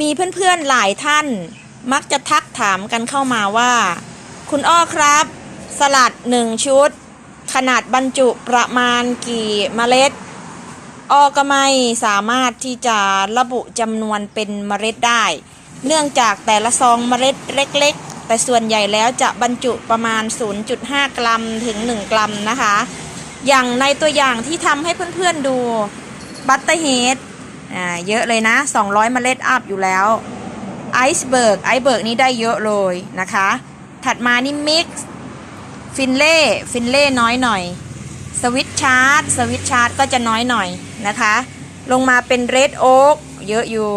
มีเพื่อนๆหลายท่าน มักจะทักถามกันเข้ามาว่า คุณอ้อครับ สลัดหนึ่งชุด ขนาดบรรจุประมาณกี่เมล็ดออก็ไม่สามารถที่จะระบุจำนวนเป็นเมล็ดได้ เนื่องจากแต่ละซองเมล็ดเล็ก ๆ แต่ส่วนใหญ่แล้วจะบรรจุประมาณ 0.5 กรัมถึง 1 กรัมนะคะ อย่างในตัวอย่างที่ทำให้เพื่อนๆดูบัตเตอร์เฮด อ่าเยอะเลยนะ 200เมล็ดอัพอยู่แล้วไอซ์เบิร์กไอซ์เบิร์กนี้ได้เยอะเลยนะคะ ถัดมานี่มิกซ์ฟินเล่ฟินเล่น้อยหน่อยสวิตชาร์ตสวิตชาร์ตก็จะน้อยหน่อยนะคะ ลงมาเป็นเรดโอ๊กเยอะอยู่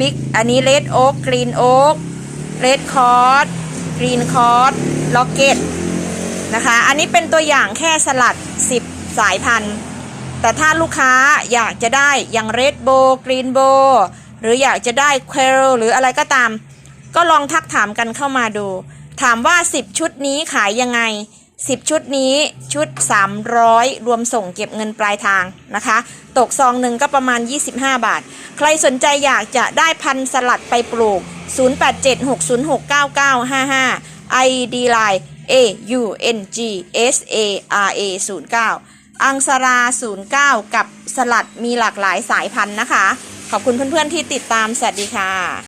บิ๊กอันนี้เรดโอ๊กกรีนโอ๊กเรดคอร์ดกรีนคอร์ดล็อกเก็ตนะคะ อันนี้เป็นตัวอย่างแค่สลัด 10 สายพันธุ์ แต่ถ้าลูกค้าอยากจะได้อย่างเรดโบกรีนโบหรืออยากจะได้เควลหรืออะไรก็ตาม ก็ลองทักถามกันเข้ามาดู ถามว่า 10 ชุดนี้ขายยังไง 10 ชุดนี้ชุด 300 รวมส่งเก็บเงินปลายทางนะคะ ตกซองหนึ่งก็ประมาณ 25 บาท ใครสนใจอยากจะได้พันสลัดไปปลูก 0876069955 ID Line A U N G S A R A 09 อังสรา 09 กับสลัดมีหลากหลายสายพันธุ์นะคะ ขอบคุณเพื่อนๆที่ติดตาม สวัสดีค่ะ